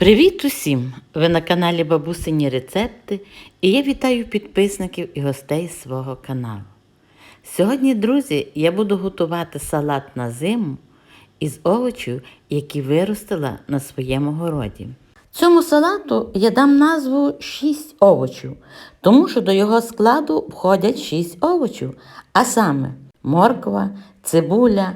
Привіт усім! Ви на каналі Бабусині Рецепти і я вітаю підписників і гостей свого каналу. Сьогодні, друзі, я буду готувати салат на зиму із овочів, які виростила на своєму городі. Цьому салату я дам назву 6 овочів, тому що до його складу входять 6 овочів, а саме морква, цибуля,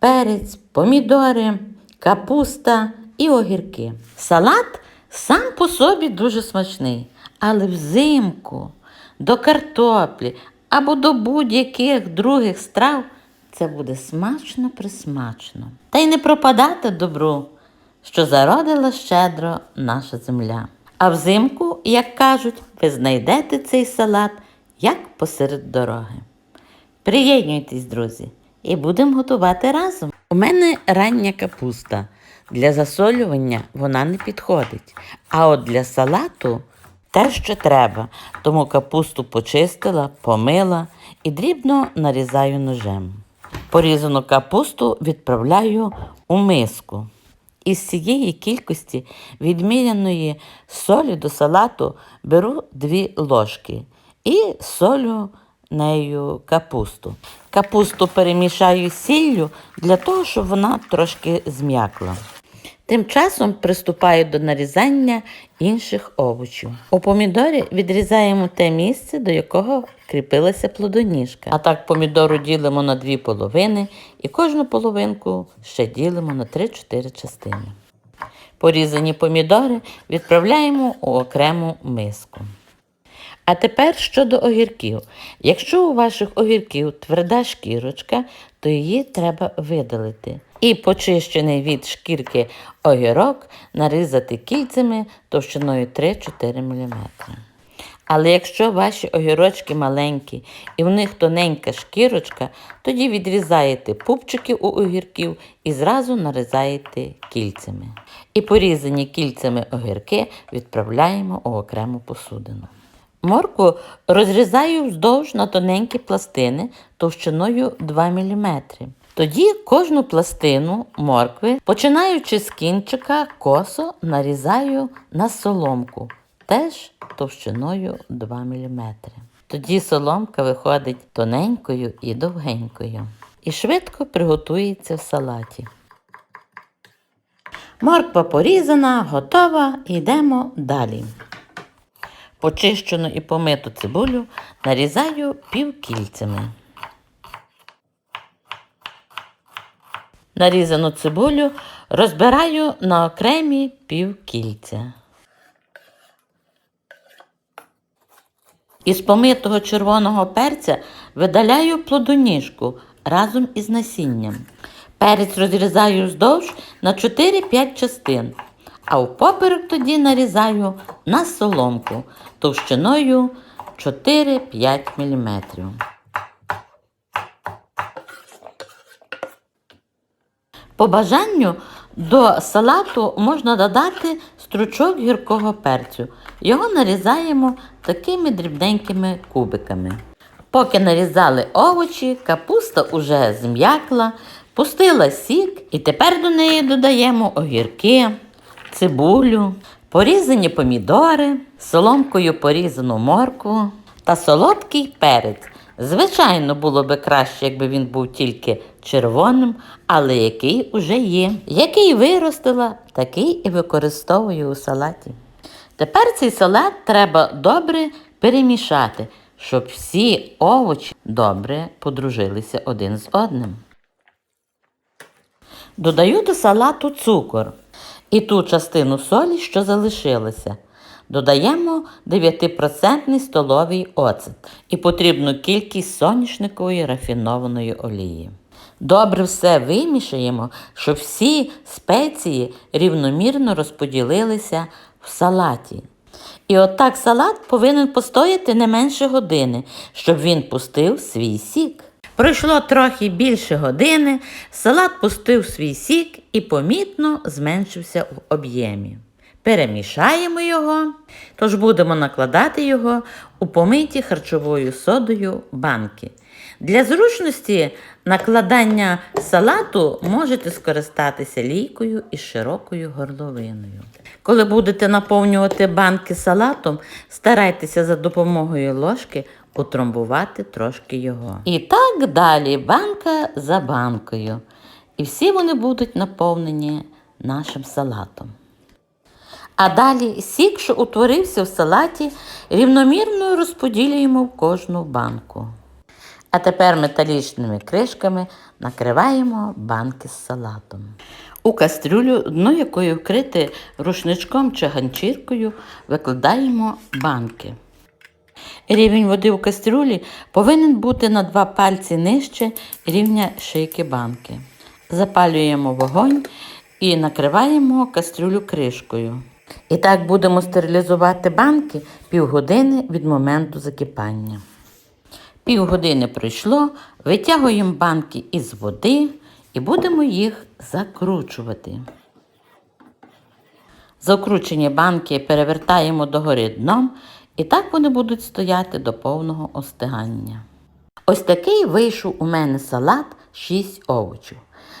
перець, помідори, капуста і огірки. Салат сам по собі дуже смачний, але взимку до картоплі або до будь-яких других страв це буде смачно присмачно. Та й не пропадати добру, що зародила щедро наша земля. А взимку, як кажуть, ви знайдете цей салат як посеред дороги. Приєднуйтесь, друзі, і будемо готувати разом. У мене рання капуста. Для засолювання вона не підходить. А от для салату те, що треба. Тому капусту почистила, помила і дрібно нарізаю ножем. Порізану капусту відправляю у миску. Із цієї кількості відміряної солі до салату беру 2 ложки і солю нею капусту. Капусту перемішаю сіллю для того, щоб вона трошки зм'якла. Тим часом приступаю до нарізання інших овочів. У помідорі відрізаємо те місце, до якого кріпилася плодоніжка. А так помідору ділимо на дві половини і кожну половинку ще ділимо на 3-4 частини. Порізані помідори відправляємо у окрему миску. А тепер щодо огірків. Якщо у ваших огірків тверда шкірочка, то її треба видалити. І почищений від шкірки огірок нарізати кільцями товщиною 3-4 мм. Але якщо ваші огірочки маленькі і в них тоненька шкірочка, тоді відрізаєте пупчики у огірків і зразу нарізаєте кільцями. І порізані кільцями огірки відправляємо у окрему посудину. Моркву розрізаю вздовж на тоненькі пластини товщиною 2 мм. Тоді кожну пластину моркви, починаючи з кінчика, косо нарізаю на соломку, теж товщиною 2 мм. Тоді соломка виходить тоненькою і довгенькою. І швидко приготується в салаті. Морква порізана, готова, йдемо далі. Почищену і помиту цибулю нарізаю півкільцями. Нарізану цибулю розбираю на окремі півкільця. Із помитого червоного перця видаляю плодоніжку разом із насінням. Перець розрізаю вздовж на 4-5 частин, а впоперек тоді нарізаю на соломку товщиною 4-5 мм. По бажанню до салату можна додати стручок гіркого перцю. Його нарізаємо такими дрібненькими кубиками. Поки нарізали овочі, капуста уже зм'якла, пустила сік і тепер до неї додаємо огірки, цибулю, порізані помідори, соломкою порізану моркву та солодкий перець. Звичайно, було би краще, якби він був тільки червоним, але який уже є. Який виростила, такий і використовую у салаті. Тепер цей салат треба добре перемішати, щоб всі овочі добре подружилися один з одним. Додаю до салату цукор і ту частину солі, що залишилася. Додаємо 9% столовий оцет і потрібну кількість соняшникової рафінованої олії. Добре все вимішаємо, щоб всі спеції рівномірно розподілилися в салаті. І отак салат повинен постояти не менше години, щоб він пустив свій сік. Пройшло трохи більше години, салат пустив свій сік і помітно зменшився в об'ємі. Перемішаємо його, тож будемо накладати його у помиті харчовою содою банки. Для зручності накладання салату можете скористатися лійкою із широкою горловиною. Коли будете наповнювати банки салатом, старайтеся за допомогою ложки утрамбувати трошки його. І так далі, банка за банкою. І всі вони будуть наповнені нашим салатом. А далі сік, що утворився в салаті, рівномірно розподілюємо в кожну банку. А тепер металічними кришками накриваємо банки з салатом. У кастрюлю, дно якої вкрите рушничком чи ганчіркою, викладаємо банки. Рівень води в кастрюлі повинен бути на два пальці нижче рівня шийки банки. Запалюємо вогонь і накриваємо кастрюлю кришкою. І так будемо стерилізувати банки півгодини від моменту закипання. Півгодини пройшло, витягуємо банки із води і будемо їх закручувати. Закручені банки перевертаємо догори дном, і так вони будуть стояти до повного остигання. Ось такий вийшов у мене салат 6 овочів.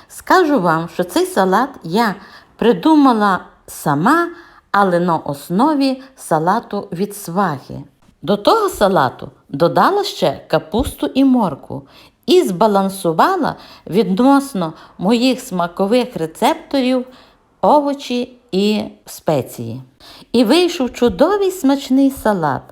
Скажу вам, що цей салат я придумала сама, але на основі салату від свахи. До того салату додала ще капусту і морку і збалансувала відносно моїх смакових рецепторів овочі і спеції. І вийшов чудовий смачний салат.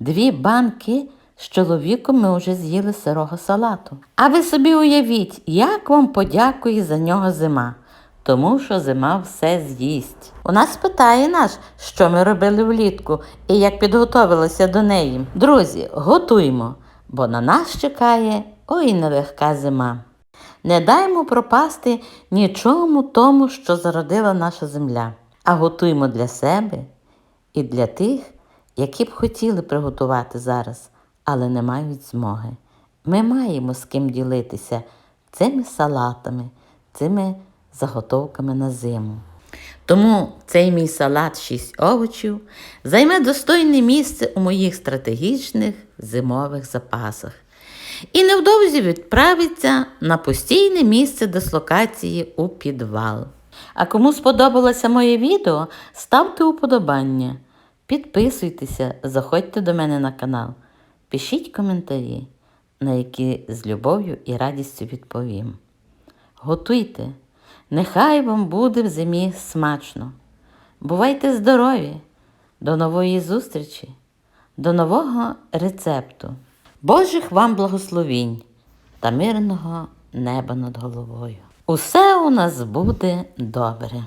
Дві банки з чоловіком ми вже з'їли сирого салату. А ви собі уявіть, як вам подякує за нього зима, тому що зима все з'їсть. У нас питає наш, що ми робили влітку і як підготовилися до неї. Друзі, готуймо, бо на нас чекає ой нелегка зима. Не даймо пропасти нічому тому, що зародила наша земля, а готуймо для себе і для тих, які б хотіли приготувати зараз, але не мають змоги. Ми маємо з ким ділитися цими салатами, цими заготовками на зиму. Тому цей мій салат 6 овочів займе достойне місце у моїх стратегічних зимових запасах і невдовзі відправиться на постійне місце дислокації у підвал. А кому сподобалося моє відео, ставте уподобання, підписуйтеся, заходьте до мене на канал, пишіть коментарі, на які з любов'ю і радістю відповім. Готуйте, нехай вам буде в зимі смачно. Бувайте здорові! До нової зустрічі, до нового рецепту. Божих вам благословінь та мирного неба над головою. Усе у нас буде добре.